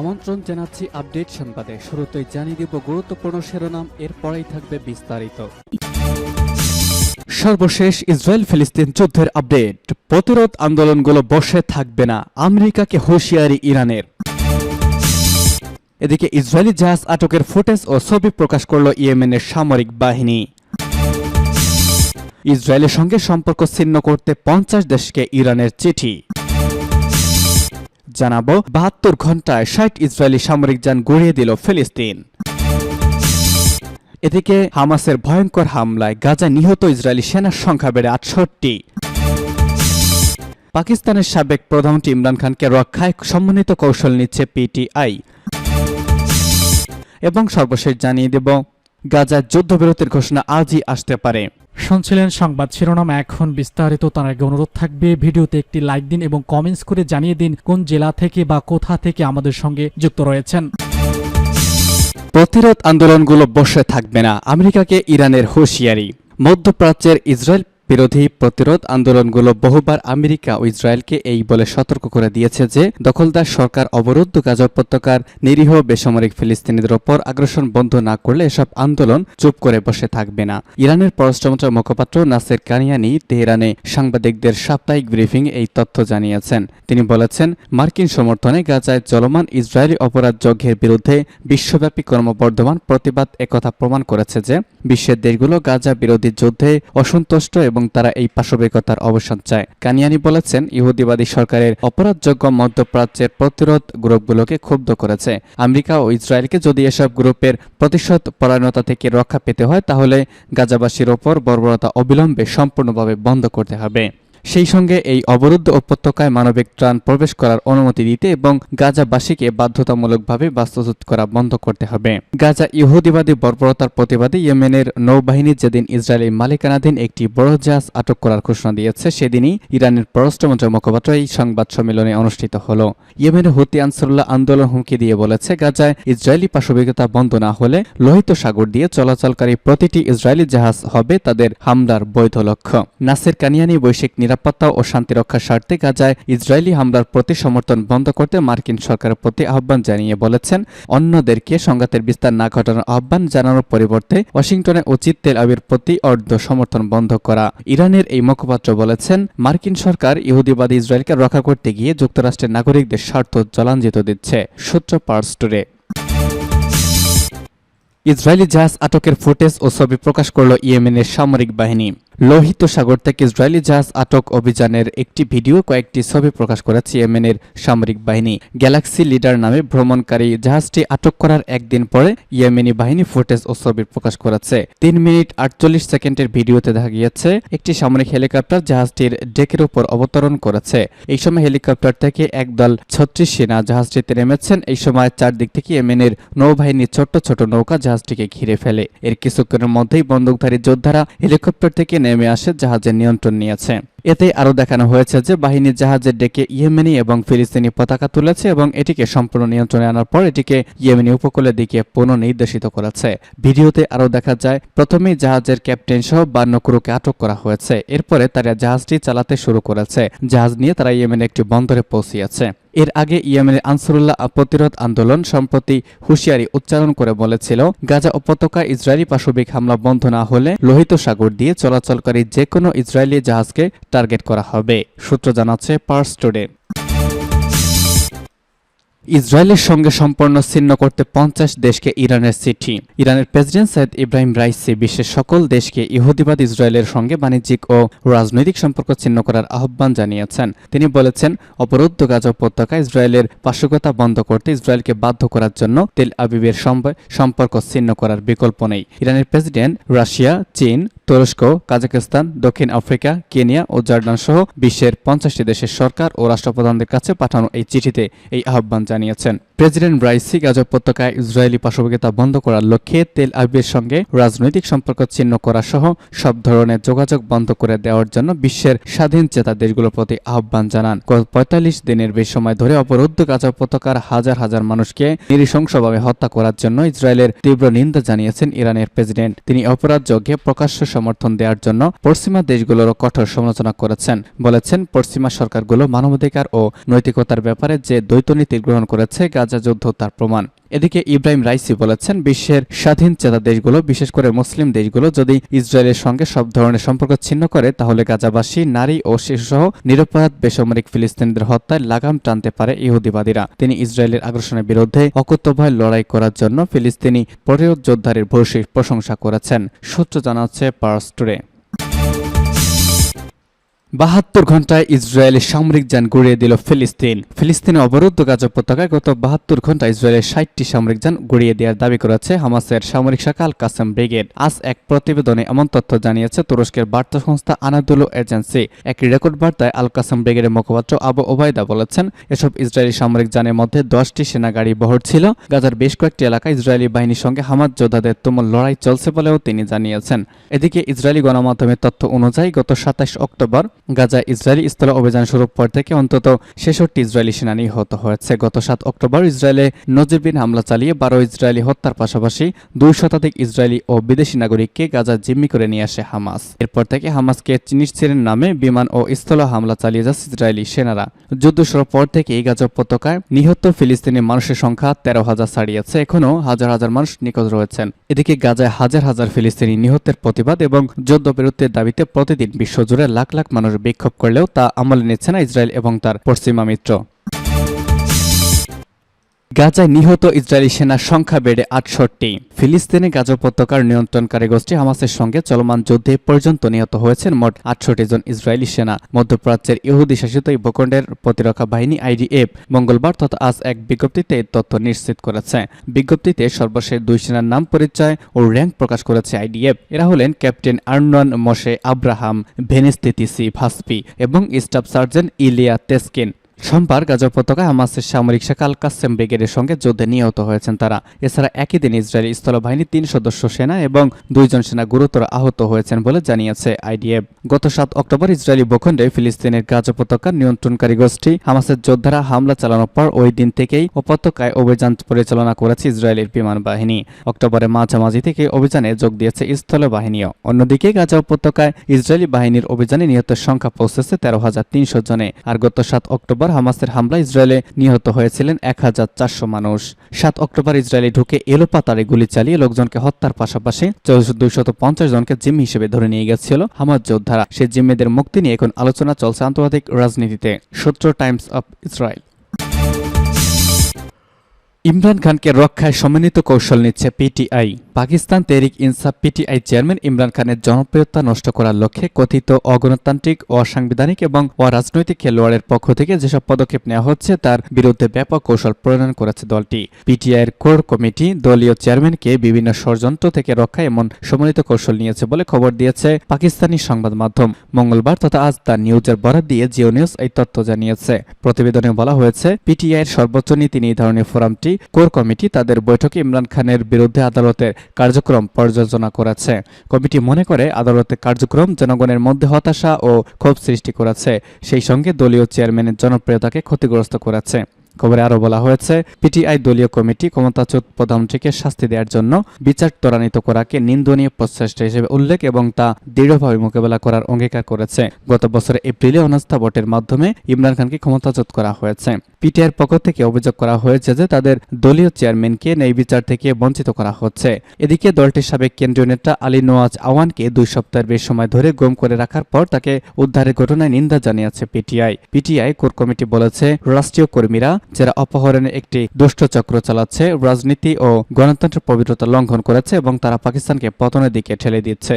আমন্ত্রণ জানাচ্ছি আপডেট সংবাদে। শুরুতেই জানিয়ে দিব গুরুত্বপূর্ণ শিরোনাম, এরপরেই থাকবে বিস্তারিত। সর্বশেষ ইসরায়েল ফিলিস্তিন যুদ্ধের আপডেট। প্রতিরোধ আন্দোলনগুলো বসে থাকবে না, আমেরিকাকে হুঁশিয়ারি ইরানের। এদিকে ইসরায়েলি জাহাজ আটকের ফুটেজ ও ছবি প্রকাশ করল ইয়েমেনের সামরিক বাহিনী। ইসরায়েলের সঙ্গে সম্পর্ক ছিন্ন করতে পঞ্চাশ দেশকে ইরানের চিঠি। জানাব, বাহাত্তর ঘন্টায় ষাট ইসরায়েলি সামরিক যান গড়িয়ে দিল ফিলিস্তিন। এদিকে হামাসের ভয়ঙ্কর হামলায় গাজা নিহত ইসরায়েলি সেনার সংখ্যা বেড়ে আটষট্টি। পাকিস্তানের সাবেক প্রধানমন্ত্রী ইমরান খানকে রক্ষায় সম্মানিত কৌশল নিচ্ছে পিটিআই। এবং সর্বশেষ জানিয়ে দেব গাজায় যুদ্ধবিরতির ঘোষণা আজই আসতে পারে। শুনছিলেন সংবাদ শিরোনাম। এখন বিস্তারিত তার আগে অনুরোধ থাকবে ভিডিওতে একটি লাইক দিন এবং কমেন্টস করে জানিয়ে দিন কোন জেলা থেকে বা কোথা থেকে আমাদের সঙ্গে যুক্ত রয়েছেন। প্রতিরোধ আন্দোলনগুলো বসে থাকবে না আমেরিকাকে ইরানের হুঁশিয়ারি। মধ্যপ্রাচ্যের ইসরায়েল বিরোধী প্রতিরোধ আন্দোলনগুলো বহুবার আমেরিকা ও ইসরায়েলকে এই বলে সতর্ক করে দিয়েছে যে, দখলদার সরকার অবরুদ্ধ গাজা উপত্যকার নিরীহ বেসামরিক ফিলিস্তিনিদের ওপর আগ্রাসন বন্ধ না করলে এসব আন্দোলন চুপ করে বসে থাকবে না। ইরানের পররাষ্ট্রমন্ত্রীর মুখপাত্র নাসের কানিয়ানি তেহরানে সাংবাদিকদের সাপ্তাহিক ব্রিফিং এই তথ্য জানিয়েছেন। তিনি বলেছেন, মার্কিন সমর্থনে গাজায় চলমান ইসরায়েলি অপরাধ যজ্ঞের বিরুদ্ধে বিশ্বব্যাপী ক্রমবর্ধমান প্রতিবাদ একথা প্রমাণ করেছে যে, বিশ্বের দেশগুলো গাজা বিরোধী যুদ্ধে অসন্তুষ্ট এবং তারা এই পাশবিকতার অবসান চায়। কানিয়ানি বলেছেন, ইহুদিবাদী সরকারের অপরাধযোগ্য মধ্যপ্রাচ্যের প্রতিরোধ গ্রুপগুলোকে ক্ষুব্ধ করেছে। আমেরিকা ও ইসরায়েলকে যদি এসব গ্রুপের প্রতিশোধ পরায়ণতা থেকে রক্ষা পেতে হয়, তাহলে গাজাবাসীর ওপর বর্বরতা অবিলম্বে সম্পূর্ণভাবে বন্ধ করতে হবে। সেই সঙ্গে এই অবরুদ্ধ উপত্যকায় মানবিক ত্রাণ প্রবেশ করার অনুমতি দিতে এবং গাজাবাসীকে বাধ্যতামূলকভাবে বাস্তুচ্যুত করা বন্ধ করতে হবে। গাজা ইহুদিবাদী বর্বরতার প্রতিবাদে ইয়েমেনের নৌবাহিনী যেদিন ইসরায়েলি মালিকানাধীন একটি বড় জাহাজ আটক করার ঘোষণা দিয়েছে, সেদিনই ইরানের পররাষ্ট্রমন্ত্রী মুখপাত্র এই সংবাদ সম্মেলনে অনুষ্ঠিত হল। ইয়েমেনের হুতি আনসারুল্লাহ আন্দোলন হুমকি দিয়ে বলেছে, গাজায় ইসরায়েলি পাশবিকতা বন্ধ না হলে লোহিত সাগর দিয়ে চলাচলকারী প্রতিটি ইসরায়েলি জাহাজ হবে তাদের হামলার বৈধ লক্ষ্য। নাসের কানিয়ানি বৈশ্বিক নিরাপত্তা ও শান্তি রক্ষার স্বার্থে গাজায় ইসরায়েলি হামলার প্রতি সমর্থন বন্ধ করতে মার্কিন সরকারের প্রতি আহ্বান জানিয়ে বলেছেন, অন্যদেরকে সংঘাতের বিস্তার না ঘটানোর আহ্বান জানানোর পরিবর্তে ওয়াশিংটনে উচিত তেল আবির প্রতি অর্ধ সমর্থন বন্ধ করা। ইরানের এই মুখপাত্র বলেছেন, মার্কিন সরকার ইহুদিবাদী ইসরায়েলকে রক্ষা করতে গিয়ে যুক্তরাষ্ট্রের নাগরিকদের স্বার্থ জলাঞ্জিত দিচ্ছে, সূত্র পার্স টুডে। ইসরায়েলি জাহাজ আটকের ফুটেজ ও ছবি প্রকাশ করল ইয়েমেনের সামরিক বাহিনী। লোহিত সাগর থেকে ইসরায়েলি জাহাজ আটক অভিযানের একটি ভিডিও কয়েকটি ছবি প্রকাশ করেছে ইয়েমেনের সামরিক বাহিনী। গ্যালাক্সি লিডার নামে ভ্রমণকারী জাহাজটি আটক করার একদিন পরে ইয়েমেনি বাহিনী ফুটেজ ও ছবি প্রকাশ করেছে। তিন মিনিট আটচল্লিশ সেকেন্ডের ভিডিওতে দেখা গিয়েছে, একটি সামরিক হেলিকপ্টার জাহাজটির ডেকের উপর অবতরণ করেছে। এই সময় হেলিকপ্টার থেকে একদল ছত্রিশ সেনা জাহাজটিতে নেমেছেন। এই সময় চারদিক থেকে ইয়েমেনের নৌবাহিনীর ছোট্ট ছোট নৌকা জাহাজটিকে ঘিরে ফেলে। এর কিছুক্ষণের মধ্যেই বন্দুকধারী যোদ্ধারা হেলিকপ্টার থেকে নেমে আসে জাহাজের নিয়ন্ত্রণ নিয়েছে। এতে আরও দেখানো হয়েছে যে বাহিনীর জাহাজের ডেকে ইয়েমেনি এবং ফিলিস্তিনি পতাকা তুলেছে এবং এটিকে সম্পূর্ণ নিয়ন্ত্রণে আনার পর এটিকে ইয়েমেনি উপকূলের দিকে পুনর্নির্দেশিত করেছে। ভিডিওতে আরও দেখা যায়, প্রথমেই জাহাজের ক্যাপ্টেন সহ বান্ন ক্রুকে আটক করা হয়েছে। এরপরে তারা জাহাজটি চালাতে শুরু করেছে। জাহাজ নিয়ে তারা ইয়েমেনে একটি বন্দরে পৌঁছিয়েছে। এর আগে ইয়েমেনের আনসারুল্লাহ প্রতিরোধ আন্দোলন সম্প্রতি হুঁশিয়ারি উচ্চারণ করে বলেছিল, গাজা উপত্যকায় ইসরায়েলি পাশবিক হামলা বন্ধ না হলে লোহিত সাগর দিয়ে চলাচলকারী যে কোনো ইসরায়েলি জাহাজকে টার্গেট করা হবে। সূত্র জানাচ্ছে পার্স টুডে। ইসরায়েলের সঙ্গে সম্পর্ক ছিন্ন করতে পঞ্চাশ দেশকে ইরানের চিঠি। ইরানের প্রেসিডেন্ট সৈয়দ ইব্রাহিম রাইসি বিশ্বের সকল দেশকে ইহুদিবাদ ইসরায়েলের সঙ্গে বাণিজ্যিক ও রাজনৈতিক সম্পর্ক ছিন্ন করার আহ্বান জানিয়েছেন। তিনি বলেছেন, অবরুদ্ধ গাজা উপত্যকা ইসরায়েলের পার্শ্বকতা বন্ধ করতে ইসরায়েলকে বাধ্য করার জন্য তেল আবিবের সম্পর্ক ছিন্ন করার বিকল্প নেই। ইরানের প্রেসিডেন্ট রাশিয়া, চীন তুরস্ক কাজাকিস্তান দক্ষিণ আফ্রিকা, কেনিয়া ও জর্ডান সহ বিশ্বের পঞ্চাশটি দেশের সরকার ও রাষ্ট্রপ্রধানদের কাছে পাঠানো এই চিঠিতে এই আহ্বান জানিয়েছেন। প্রেসিডেন্ট রাইসি গাজা উপত্যকায় ইসরায়েলি পাশবিকতা বন্ধ করার লক্ষ্যে তেল আবিবের সঙ্গে রাজনৈতিক সম্পর্ক ছিন্ন করা সহ সব ধরনের যোগাযোগ বন্ধ করে দেওয়ার জন্য বিশ্বের স্বাধীন চেতা দেশগুলোর প্রতি আহ্বান জানান। গত পঁয়তাল্লিশ দিনের বেশি সময় ধরে অবরুদ্ধ গাজা উপত্যকার হাজার হাজার মানুষকে নৃশংসভাবে হত্যা করার জন্য ইসরায়েলের তীব্র নিন্দা জানিয়েছেন ইরানের প্রেসিডেন্ট। তিনি অপরাধ যজ্ঞে প্রকাশ্য সমর্থন দেওয়ার জন্য পশ্চিমা দেশগুলোরও কঠোর সমালোচনা করেছেন। বলেছেন, পশ্চিমা সরকারগুলো মানবাধিকার ও নৈতিকতার ব্যাপারে যে দ্বৈত নীতি গ্রহণ করেছে, গাজা গাজা যুদ্ধ, তার প্রমাণ। এদিকে ইব্রাহিম রাইসি বলেছেন, বিশ্বের স্বাধীন চেতা দেশগুলো, বিশেষ করে মুসলিম দেশগুলো, যদি ইসরায়েলের সঙ্গে সব ধরনের সম্পর্ক ছিন্ন করে, তাহলে গাজাবাসী, নারী ও শিশুসহ নিরপরাধ বেসামরিক ফিলিস্তিনিদের হত্যায় লাগাম টানতে পারে ইহুদিবাদীরা। তিনি ইসরায়েলের আগ্রাসনের বিরুদ্ধে অকুতভয় লড়াই করার জন্য ফিলিস্তিনি প্রতিরোধ যোদ্ধারের ভূয়সী প্রশংসা করেছেন। সূত্র জানাচ্ছে পার্স টুডে বাহাত্তর ঘন্টায় ইসরায়েলের সামরিক যান গুড়িয়ে দিল ফিলিস্তিন। ফিলিস্তিনে অবরুদ্ধ গাজা উপত্যকায় গত বাহাত্তর ঘণ্টা ইসরায়েলের ষাটটি সামরিক যান গুড়িয়ে দেওয়ার দাবি করেছে হামাসের সামরিক শাখা আল কাসেম ব্রিগেড। আজ এক প্রতিবেদনে এমন তথ্য জানিয়েছে তুরস্কের বার্তা সংস্থা আনাদুলো এজেন্সি। এক রেকর্ড বার্তায় আল কাসেম ব্রিগেডের মুখপাত্র আবু ওবায়দা বলেছেন, এসব ইসরায়েলি সামরিক যানের মধ্যে দশটি সেনা গাড়ি বহর ছিল। গাজার বেশ কয়েকটি এলাকায় ইসরায়েলি বাহিনীর সঙ্গে হামাজ যোদ্ধাদের তুমুল লড়াই চলছে বলেও তিনি জানিয়েছেন। এদিকে ইসরায়েলি গণমাধ্যমের তথ্য অনুযায়ী গত সাতাশ অক্টোবর গাজায় ইসরায়েলি স্থল অভিযান শুরুর পর থেকে অন্তত ছেষট্টি ইসরায়েলি সেনা নিহত হয়েছে। গত সাত অক্টোবর ইসরায়েলে নজিরবিন হামলা চালিয়ে বারো ইসরায়েলি হত্যার পাশাপাশি দুই শতাধিক ইসরায়েলি ও বিদেশি নাগরিককে গাজা জিম্মি করে নিয়ে আসে হামাস। এরপর থেকে হামাসকে চিনিচ্ছিলেন নামে বিমান ও স্থল হামলা চালিয়ে যাচ্ছে ইসরায়েলি সেনারা। যুদ্ধ শুরুর পর থেকে এই গাজা উপত্যকায় নিহত ফিলিস্তিনি মানুষের সংখ্যা তেরো হাজার ছাড়িয়েছে। এখনও হাজার হাজার মানুষ নিখোঁজ রয়েছেন। এদিকে গাজায় হাজার হাজার ফিলিস্তিনি নিহতের প্রতিবাদ এবং যুদ্ধবিরতির দাবিতে প্রতিদিন বিশ্বজুড়ে লাখ লাখ মানুষ বিক্ষোভ করলেও তা আমলে নিচ্ছে না ইসরায়েল এবং তার পশ্চিমা মিত্র। গাজায় নিহত ইসরায়েলি সেনার সংখ্যা বেড়ে আটষট্টি। ফিলিস্তিনে গাজা উপত্যকার নিয়ন্ত্রণকারী গোষ্ঠী হামাসের সঙ্গে চলমান যুদ্ধে পর্যন্ত নিহত হয়েছেন মোট আটষট্টি জন ইসরায়েলি সেনা। মধ্যপ্রাচ্যের ইহুদি শাসিত এই ভূখণ্ডের প্রতিরক্ষা বাহিনী আইডিএফ মঙ্গলবার তথা আজ এক বিজ্ঞপ্তিতে এই তথ্য নিশ্চিত করেছে। বিজ্ঞপ্তিতে সর্বশেষ দুই সেনার নাম পরিচয় ও র্যাঙ্ক প্রকাশ করেছে আইডিএফ। এরা হলেন ক্যাপ্টেন আর্নন মশে আব্রাহাম ভেনেস্তিতিসি ভাসপি এবং স্টাফ সার্জেন্ট ইলিয়া তেসকিন। সোমবার গাজা উপত্যকায় হামাসের সামরিক শাখা আল কাসেম ব্রিগেডের সঙ্গে যুদ্ধে নিহত হয়েছেন তারা। এছাড়া একই দিন ইসরায়েলি স্থলবাহিনী তিন সদস্য সেনা এবং দুইজন সেনা গুরুতর আহত হয়েছেন বলে জানিয়েছে আইডিএফ। গত সাত অক্টোবর ইসরায়েলি ভূখণ্ডে ফিলিস্তিনের গাজা উপত্যকার নিয়ন্ত্রণকারী গোষ্ঠী হামাসের যোদ্ধারা হামলা চালানোর পর ওই দিন থেকেই উপত্যকায় অভিযান পরিচালনা করেছে ইসরায়েলের বিমান বাহিনী। অক্টোবরের মাঝামাঝি থেকে অভিযানে যোগ দিয়েছে স্থল বাহিনীও অন্যদিকে গাজা উপত্যকায় ইসরায়েলি বাহিনীর অভিযানে নিহতের সংখ্যা পৌঁছেছে তেরো হাজার তিনশো জনে। আর গত সাত অক্টোবর হামাসের হামলা ইসরায়েলে নিহত হয়েছিলেন এক হাজার চারশো মানুষ। সাত অক্টোবর ইসরায়েলে ঢুকে এলোপাতারে গুলি চালিয়ে লোকজনকে হত্যার পাশাপাশি দুইশত পঞ্চাশ জনকে জিম্মি হিসেবে ধরে নিয়ে গেছিল হামাজ যোদ্ধারা। সেই জিম্মেদের মুক্তি নিয়ে এখন আলোচনা চলছে আন্তর্জাতিক রাজনীতিতে, সূত্র টাইমস অফ ইসরায়েল। ইমরান খানকে রক্ষায় সমন্বিত কৌশল নিচ্ছে পিটিআই। পাকিস্তান তেরিক ইনসাফ পিটিআই চেয়ারম্যান ইমরান খানের জনপ্রিয়তা নষ্ট করার লক্ষ্যে কথিত অগণতান্ত্রিক, অসাংবিধানিক এবং অরাজনৈতিক খেলোয়াড়ের পক্ষ থেকে যেসব পদক্ষেপ নেওয়া হচ্ছে তার বিরুদ্ধে ব্যাপক কৌশল প্রণয়ন করেছে দলটি। পিটিআইয়ের কোর কমিটি দলীয় চেয়ারম্যানকে বিভিন্ন ষড়যন্ত্র থেকে রক্ষায় এমন সমন্বিত কৌশল নিয়েছে বলে খবর দিয়েছে পাকিস্তানি সংবাদ মাধ্যম। মঙ্গলবার তথা আজ তার নিউজের বরাদ দিয়ে জিও নিউজ এই তথ্য জানিয়েছে। প্রতিবেদনে বলা হয়েছে, পিটিআইয়ের সর্বোচ্চ নীতি নির্ধারণী ফোরামটি কোর কমিটি তাদের বৈঠকে ইমরান খানের বিরুদ্ধে আদালতের কার্যক্রম পর্যালোচনা করেছে। কমিটি মনে করে, আদালতের কার্যক্রম জনগণের মধ্যে হতাশা ও ক্ষোভ সৃষ্টি করেছে। সেই সঙ্গে দলীয় চেয়ারম্যানের জনপ্রিয়তাকে ক্ষতিগ্রস্ত করেছে। খবরে আরও বলা হয়েছে, পিটিআই দলীয় কমিটি ক্ষমতাচ্যুত প্রধানমন্ত্রীকে শাস্তি দেওয়ার জন্য বিচার ত্বরান্বিত করাকে নিন্দনীয় প্রচেষ্টা হিসেবে উল্লেখ এবং তা দৃঢ়ভাবে মোকাবেলা করার অঙ্গীকার করেছে। গত বছরের এপ্রিলে অনাস্থা ভোটের মাধ্যমে ইমরান খানকে ক্ষমতাচ্যুত করা হয়েছে। পিটিআইয়ের পক্ষ থেকে অভিযোগ করা হয়েছে যে তাদের দলীয় চেয়ারম্যানকে ন্যায় বিচার থেকে বঞ্চিত করা হচ্ছে। এদিকে দলটির সাবেক কেন্দ্রীয় নেতা আলী নোয়াজ আওয়ানকে দুই সপ্তাহের বেশ সময় ধরে গুম করে রাখার পর তাকে উদ্ধারের ঘটনায় নিন্দা জানিয়েছে পিটিআই। পিটিআই কোর কমিটি বলেছে, রাষ্ট্রীয় কর্মীরা যারা অপহরণের একটি দুষ্ট চক্র চালাচ্ছে, রাজনীতি ও গণতন্ত্রের পবিত্রতা লঙ্ঘন করেছে এবং তারা পাকিস্তানকে পতনের দিকে ঠেলে দিচ্ছে।